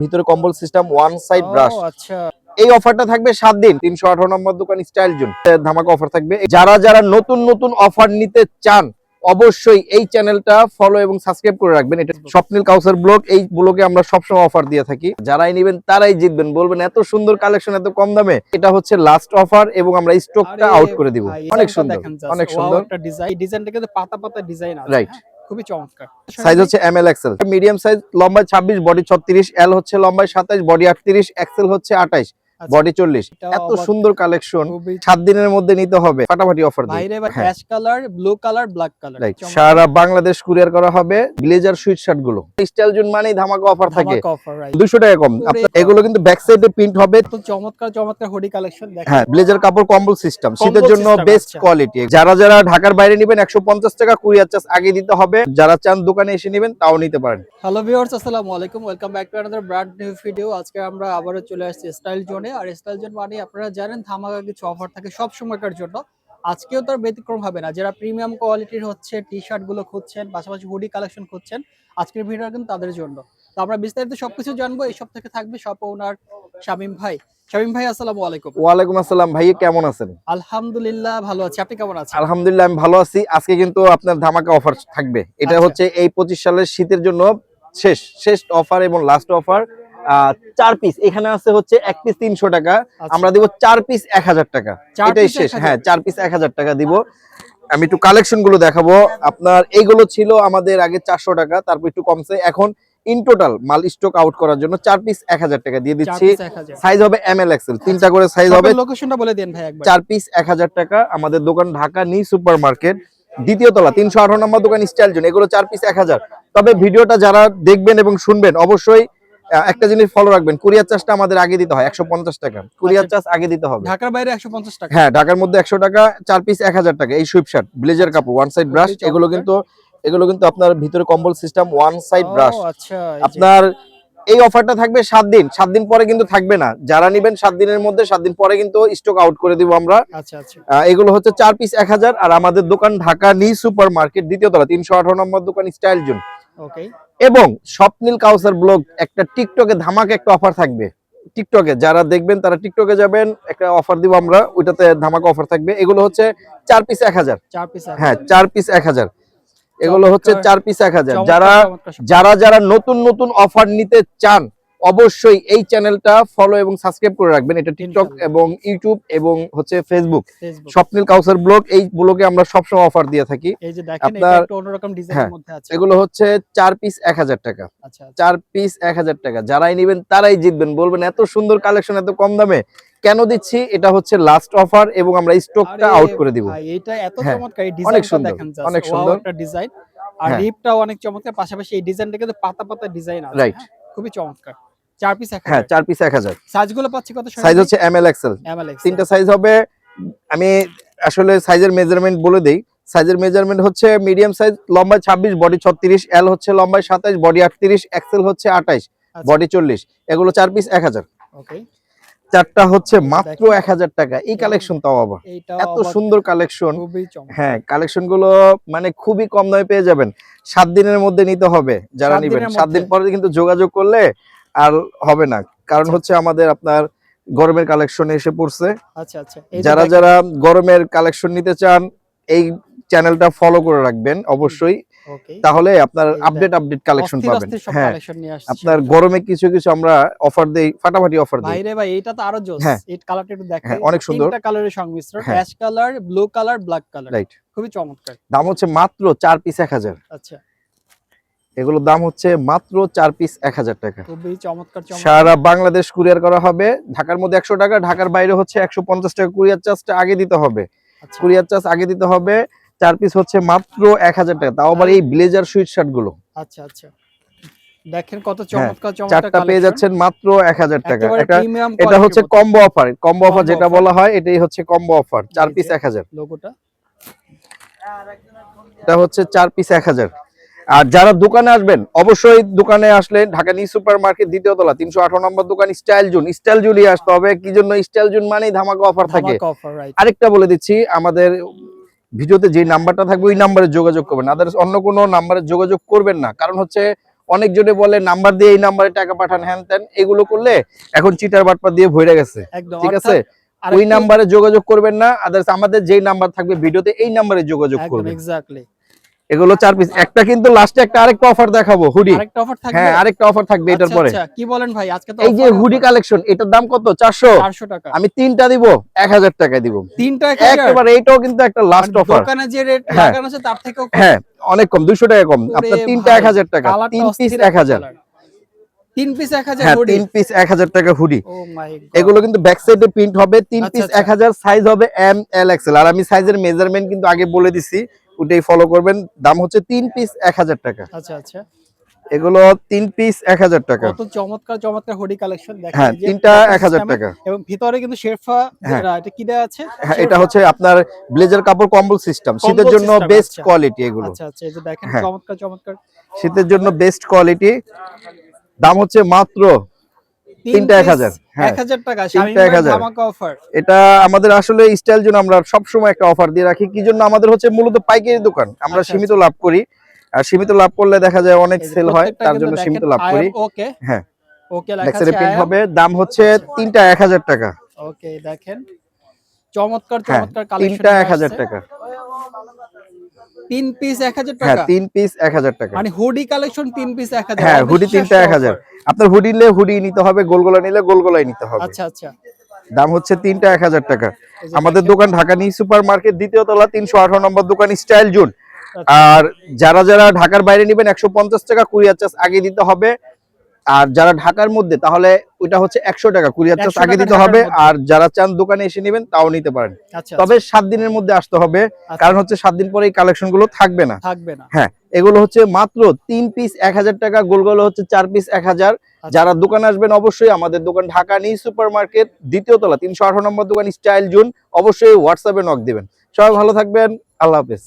ভিতরে কম্বল system one side brush আচ্ছা। এই অফারটা থাকবে সাত দিন তিনশো আঠারো নম্বর দোকান স্টাইল জোন। ধামাকা অফার থাকবে। যারা যারা নতুন নতুন অফার নিতে চান অবশ্যই এই চ্যানেলটা ফলো এবং সাবস্ক্রাইব করে রাখবেন। এটা স্বপ্নিল কাউসার ব্লগ এই ব্লগে আমরা সবসময় অফার দিয়ে থাকি। যারাই নেবেন তারাই জিতবেন। বলবেন এত সুন্দর কালেকশন এত কম দামে? এটা হচ্ছে লাস্ট অফার এবং আমরা স্টকটা আউট করে দিব। অনেক সুন্দর অনেক সুন্দর। ডিজাইনটা কিন্তু পাতা পাতা ডিজাইন. হ্যাঁ, খুবই চমৎকার। সাইজ হচ্ছে M L XL medium size লম্বায় ছাব্বিশ বডি ছত্রিশ এল হচ্ছে লম্বায় সাতাইশ বডি আটত্রিশ এক্সেল হচ্ছে আঠাইশ বডি চল্লিশ। এটাও এত সুন্দর কালেকশন সাত দিনের মধ্যে নিতে হবে। ফাটাফাটি অফার দিয়ে। বাইরে। Ash colour blue colour black colour সারা বাংলাদেশ কুরিয়ার করা হবে ব্লেজার সুইট শার্টগুলো। স্টাইল জুন মানেই ধামাকা অফার থাকে। অফার রাইট দুশো টাকা কম। এগুলো কিন্তু ব্যাক সাইডে প্রিন্ট হবে। তো চমৎকার চমৎকার হুডি কালেকশন দেখেন। হ্যাঁ ব্লেজার কাপড় কম্বল সিস্টেম শীতের জন্য বেস্ট আচ্ছা। কোয়ালিটি যারা যারা ঢাকার বাইরে নেবেন একশো পঞ্চাশ টাকা কুরিয়ার চার্জ আগে দিতে হবে। যারা চান দোকানে এসে নেবেন তাও নিতে পারেন। হ্যালো ভিউয়ার্স আসসালামু আলাইকুম। Welcome back to brand new video আজকে আমরা আবারও চলে আসছি স্টাইল জোনে আর স্টাইল মানে আপনারা জানেন ধামাকা কিছু অফার থাকে সব সময়কার জন্য। আজকেও তার ব্যতিক্রম হবে না। যারা প্রিমিয়াম কোয়ালিটির হচ্ছে টি শার্টগুলো খুঁজছেন পাশাপাশি হুডি কালেকশন খুঁজছেন আজকের ভিডিও কিন্তু তাদের জন্য। তো আমরা বিস্তারিত সবকিছু জানব এইসব থেকে থাকবে সব ওনার শামিম ভাই। শামিম ভাই আসসালামু আলাইকুম। ওয়ালাইকুম আসসালাম। ভাই কেমন আছেন? আলহামদুলিল্লাহ ভালো আছি। আপনি কেমন আছেন? আলহামদুলিল্লাহ আমি ভালো আছি। আজকে কিন্তু আপনার ধামাকা অফার থাকবে। এটা আচ্ছা। হচ্ছে এই পঁচিশ সালের শীতের জন্য শেষ শেষ অফার এবং লাস্ট অফার চার পিস এখানে আছে হচ্ছে এক পিস তিনশো টাকা। আচ্ছা। আমরা দিব চার পিস এক হাজার টাকা। এটাই শেষ। হ্যাঁ চার পিস এক হাজার টাকা দিব। আমি একটু কালেকশনগুলো দেখাবো। আপনার এইগুলো ছিল আমাদের আগে চারশো টাকা তারপর একটু কমছে। এখন ইন টোটাল মাল স্টক আউট করার জন্য চার পিস এক হাজার টাকা দিয়ে দিচ্ছি। সাইজ হবে এম এল এক্সেল তিনটা করে সাইজ হবে লোকেশনটা বলে দেন ভাই চার পিস এক হাজার টাকা। আমাদের দোকান ঢাকা নি সুপার মার্কেট দ্বিতীয় তলা তিনশো আঠারো নম্বর দোকান স্টাইল জোন এগুলো চার পিস এক হাজার। তবে ভিডিওটা যারা দেখবেন এবং শুনবেন অবশ্যই একটা জিনিস ফলো রাখবেন কুরিয়ার চার্জটা আমাদের আগে দিতে হয় একশো পঞ্চাশ টাকা। কুরিয়ার চার্জ আগে দিতে হবে। ঢাকার বাইরে একশো পঞ্চাশ টাকা? হ্যাঁ ঢাকার মধ্যে একশো টাকা চার পিস এক হাজার টাকা এই সুইপ শার্ট ব্লেজার কাপড় ওয়ান সাইড ব্রাশ এগুলো কিন্তু এগুলো কিন্তু আপনার ভিতরে কম্বল সিস্টেম ওয়ান সাইড ব্রাশ আচ্ছা। আপনার এই অফারটা থাকবে সাত দিন সাত দিন পরে কিন্তু থাকবে না। যারা নিবেন সাত দিনের মধ্যে সাত দিন পরে কিন্তু স্টক আউট করে দিব আমরা। আচ্ছা আচ্ছা। এগুলো হচ্ছে চার পিস এক হাজার আর আমাদের দোকান ঢাকা নি সুপার মার্কেট দ্বিতীয় তলা তিনশো আঠারো নম্বর দোকান স্টাইল জোন। এবং স্বপ্নিল কাউসার ব্লগ একটা টিকটকে ধামাকা একটা অফার থাকবে। টিকটকে যারা দেখবেন তারা টিকটকে যাবেন একটা অফার দিব আমরা ওইটাতে ধামাকা অফার থাকবে। এগুলো হচ্ছে চার পিস এক হাজার। হ্যাঁ চার পিস এক হাজার। এগুলো হচ্ছে চার পিস এক হাজার। যারা যারা যারা নতুন নতুন অফার নিতে চান অবশ্যই এই চ্যানেলটা ফলো এবং সাবস্ক্রাইব করে রাখবেন। এটা টিকটক এবং ইউটিউব এবং হচ্ছে ফেসবুক স্বপ্নিল কাউসার ব্লগ এই ব্লগে আমরা সবসময় অফার দিয়ে থাকি। আপনার- হ্যাঁ, এগুলো হচ্ছে চার পিস এক হাজার টাকা। আচ্ছা আচ্ছা। চার পিস এক হাজার টাকা। যারাই নেবেন তারাই জিতবেন। বলবেন এত সুন্দর কালেকশন এত কম দামে। কেন দিচ্ছি? এটা হচ্ছে লাস্ট অফার এবং আমরা স্টকটা আউট করে দিব। এটা এত হ্যাঁ, চমৎকার। এই অনেক ডিজাইনটা সুন্দর, দেখেন অনেক সুন্দর। একটা ডিজাইন আর হ্যাঁ। রিপটাও অনেক চমৎকার। পাশাপাশি এই ডিজাইনটা কিন্তু পাতা পাতা ডিজাইন আছে. হ্যাঁ, খুবই চমৎকার। চার পিস হ্যাঁ চার পিস এক হাজার। সাইজগুলো পাচ্ছি কত সাইজ হচ্ছে এম এল এক্সেল তিনটা সাইজ হবে আমি আসলে সাইজের মেজারমেন্ট বলে দেই। সাইজের মেজারমেন্ট হচ্ছে মিডিয়াম সাইজ ছাব্বিশ বডি ছত্রিশ এল হচ্ছে লম্বায় সাতাইশ বডি আটত্রিশ এক্সেল হচ্ছে আঠাইশ আচ্ছা। বডি চল্লিশ। এগুলো চার পিস এক হাজার। চারটা হচ্ছে মাত্র এক হাজার টাকা। এই কালেকশন তাও আবার। এত সুন্দর কালেকশন হ্যাঁ কালেকশনগুলো মানে খুবই কম দামে পেয়ে যাবেন। সাত দিনের মধ্যে নিতে হবে যারা নিবেন। সাত দিন পরে কিন্তু যোগাযোগ করলে আর হবে না। কারণ আচ্ছা, হচ্ছে আমাদের আপনার গরমের কালেকশন এসে পড়ছে। আচ্ছা আচ্ছা। যারা যারা গরমের কালেকশন নিতে চান এই চ্যানেলটা ফলো করে রাখবেন অবশ্যই। তাহলে আপনার আপডেট আপডেট কালেকশন পাবেন। হ্যাঁ আপনার গরমে কিছু কিছু আমরা অফার দেই ফাটাফাটি অফার দেই। ভাইরে ভাই এটা তো আরও জোস। হ্যাঁ। এই কালারটা একটু দেখেন। হ্যাঁ, অনেক সুন্দর। তিনটা কালারের সংমিশ্রণ। Ash colour blue colour black colour right খুবই চমৎকার। দাম হচ্ছে মাত্র চার পিস এক হাজার। আচ্ছা। এগুলোর দাম হচ্ছে মাত্র চার পিস এক হাজার টাকা। সারা বাংলাদেশ কুরিয়ার করা হবে। ঢাকার মধ্যে একশো টাকা ঢাকার বাইরে হচ্ছে একশো পঞ্চাশ টাকা। কুরিয়ার চার্জটা আগে দিতে হবে। আচ্ছা। কুরিয়ার চার্জ আগে দিতে হবে। চার পিস হচ্ছে মাত্র এক হাজার টাকা। তাও আবার এই ব্লেজার সুইট শার্টগুলো আচ্ছা আচ্ছা। দেখেন কত চমৎকার চমৎকার হ্যাঁ, চারটা পেয়ে যাচ্ছেন মাত্র এক হাজার টাকা। এটা এটা হচ্ছে কম্বো অফার কম্বো অফার যেটা বলা হয় এটাই হচ্ছে কম্বো অফার চার পিস লোগোটা এটা হচ্ছে চার পিস এক হাজার। আর যারা দোকানে আসবেন অবশ্যই দোকানে আসলে ঢাকা নিউ সুপার মার্কেট দ্বিতীয় তলা তিনশো আঠারো নম্বর দোকান স্টাইল জোন। স্টাইল জুনই আসতে হবে। কি জন্য? স্টাইল জোন মানেই ধামাকা অফার থাকে। আরেকটা বলে দিচ্ছি আমাদের ভিডিওতে যে নাম্বারটা থাকবে ওই নাম্বারে যোগাযোগ করবেন। আদার্স অন্য কোনো নাম্বারে যোগাযোগ করবেন না। কারণ হচ্ছে অনেকজনে বলে নাম্বার দিয়ে এই নাম্বারে টাকা পাঠান হ্যান ত্যান। এগুলো করলে এখন চিটার বাটপা দিয়ে ভরে গেছে। ঠিক আছে? ওই নাম্বারে যোগাযোগ করবেন না। আদার্স আমাদের যেই নাম্বার থাকবে ভিডিওতে এই নাম্বারে যোগাযোগ করবেন। এক্স্যাক্টলি এগুলো চার পিস একটা কিন্তু লাস্টে একটা আরেকটা অফার দেখাবো হুডি আরেকটা অফার থাকবে? হ্যাঁ আরেকটা অফার থাকবে এটার আচ্ছা, পরে। আচ্ছা, কি বলেন ভাই? আজকে তো এই যে হুডি কালেকশন এটার দাম কত? চারশো। 400 টাকা। আমি তিনটা দিব এক হাজার টাকায় দিব। তিনটা একেবারে এইটাও কিন্তু একটা লাস্ট মানে অফার দোকানে যে রেট হ্যাঁ। লাগানো আছে তার থেকেও কম। হ্যাঁ অনেক কম দুশো টাকা কম। আপনার তিনটা ভাই, এক হাজার টাকা তিন পিস অস্থির এক হাজার। কালার। তিন পিস এক হাজার হ্যাঁ হুডি তিন পিস এক হাজার টাকা হুডি ও মাই এগুলো কিন্তু ব্যাক সাইডে প্রিন্ট হবে তিন পিস আচ্ছা। এক হাজার সাইজ হবে এম এল এক্সেল আর আমি সাইজের মেজারমেন্ট কিন্তু আগে বলে দিছি। ওটাই ফলো করবেন। দাম হচ্ছে তিন পিস এক হাজার টাকা। আচ্ছা আচ্ছা। এগুলো তিন পিস এক হাজার টাকা। কত চমৎকার চমৎকার হুডি কালেকশন হ্যাঁ তিনটা এক হাজার টাকা। এবং ভিতরে কিন্তু শেরফা হ্যাঁ। এটা কি দেয়া আছে? হ্যাঁ এটা হচ্ছে আপনার ব্লেজার কাপড় কম্বল সিস্টেম শীতের জন্য বেস্ট আচ্ছা। কোয়ালিটি এগুলো। আচ্ছা আচ্ছা এই যে দেখেন হ্যাঁ। চমৎকার চমৎকার। শীতের জন্য বেস্ট কোয়ালিটি দাম হচ্ছে মাত্র তিনটা এক হাজার, হ্যাঁ। এটা আমাদের আসলে স্টাইল জন্য আমরা সব সময় একটা অফার দিয়ে রাখি। কি জন্য? আমাদের হচ্ছে মূলত পাইকারি দোকান। আমরা আচ্ছা, সীমিত লাভ করি। আর সীমিত লাভ করলে দেখা যায় অনেক সেল হয় তার জন্য সীমিত লাভ করি। ওকে। হ্যাঁ। ওকে লেখা প্রিন্ট হবে দাম হচ্ছে তিনটা এক হাজার টাকা। ওকে দেখেন। চমৎকার হ্যাঁ চমৎকার কালেকশন তিনটা এক হাজার টাকা। তিন পিস এক হাজার হ্যাঁ টাকা তিন পিস এক হাজার টাকা। মানে হুডি কালেকশন তিন পিস এক হাজার হ্যাঁ হুডি তিনটা এক হাজার। আপনার হুডি নিলে হুডি নিতে হবে গোলগোলা নিলে গোলগোলাই নিতে হবে। আচ্ছা আচ্ছা। দাম হচ্ছে তিনটা এক হাজার টাকা। আমাদের দোকান ঢাকা নিউ সুপার মার্কেট দ্বিতীয় তলা তিনশো আঠারো নম্বর দোকান স্টাইল জোন। আচ্ছা। আর যারা যারা ঢাকার বাইরে নেবেন একশো পঞ্চাশ টাকা কুড়ি চার্জ আগে দিতে হবে। আর যারা ঢাকার মধ্যে তাহলে ওইটা হচ্ছে একশো টাকা কুরিয়ার চার্জ আগে দিতে হবে আর যারা চান দোকানে এসে নেবেন তাও নিতে পারেন। আচ্ছা তবে সাত দিনের মধ্যে আসতে হবে আচ্ছা, কারণ হচ্ছে সাত দিন পরে এই কালেকশনগুলো থাকবে না। থাকবে না। হ্যাঁ এগুলো হচ্ছে মাত্র তিন পিস এক হাজার টাকা গোলগুলো হচ্ছে চার পিস এক হাজার। আচ্ছা। যারা দোকানে আসবেন অবশ্যই আমাদের দোকান ঢাকা নিউ সুপার মার্কেট দ্বিতীয় তলা তিনশো আঠারো নম্বর দোকান স্টাইল জুন অবশ্যই হোয়াটসঅ্যাপে নক দিবেন। সবাই ভালো থাকবেন আল্লাহ হাফেজ।